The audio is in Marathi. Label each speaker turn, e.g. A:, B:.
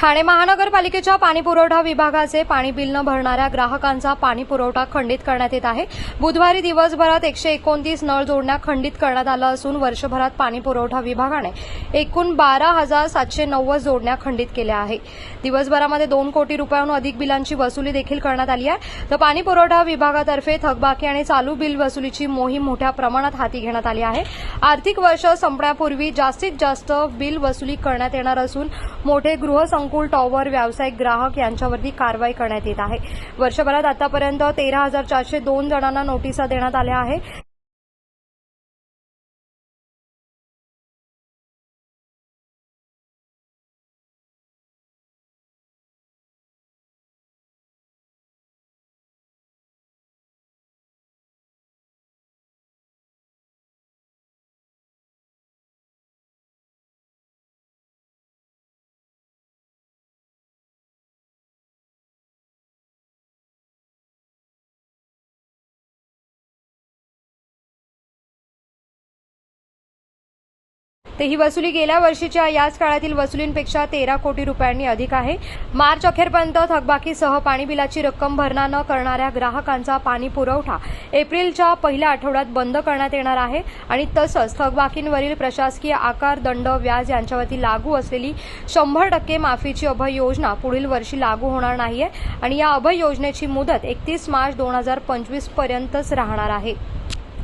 A: ठाणे महानगरपालिकेच्या पाणीपुरवठा विभागाचे पाणी बिल न भरणाऱ्या ग्राहकांचा पाणी पुरवठा खंडित करण्यात येत आहे. बुधवारी दिवसभरात एकशे एकोणतीस नळ जोडण्या खंडित करण्यात आलं असून वर्षभरात पाणी पुरवठा विभागाने एकूण बारा हजार सातशे नव्वद जोडण्या खंडित केल्या आहे. दिवसभरामध्ये दोन कोटी रुपयांहून अधिक बिलांची वसुली देखील करण्यात आली आहे. तर पाणी पुरवठा विभागातर्फे थकबाकी आणि चालू बिल वसुलीची मोहीम मोठ्या प्रमाणात हाती घेण्यात आली आहे. आर्थिक वर्ष संपण्यापूर्वी जास्तीत जास्त बिल वसुली करण्यात येणार असून मोठे गृहसंकुल टॉवर व्यावसायिक ग्राहक यांच्यावरती कारवाई करण्यात येत आहे. वर्षभरात आतापर्यंत तेरा हजार चारशे दोन जणांना नोटिसा देण्यात आल्या आहे तर ही वसुली गेल्या वर्षीच्या याच काळातील वसुलींपेक्षा तेरा कोटी रुपयांनी अधिक आहे. मार्च अखेरपर्यंत थकबाकीसह पाणी बिलाची रक्कम भरणा न करणाऱ्या ग्राहकांचा पाणी पुरवठा एप्रिलच्या पहिल्या आठवड्यात बंद करण्यात येणार आहे आणि तसंच थकबाकींवरील प्रशासकीय आकार दंड व्याज यांच्यावरती लागू असलेली शंभर टक्के माफीची अभय योजना पुढील वर्षी लागू होणार नाहीये आणि या अभय योजनेची मुदत एकतीस मार्च दोन हजार पंचवीस पर्यंतच राहणार आहे.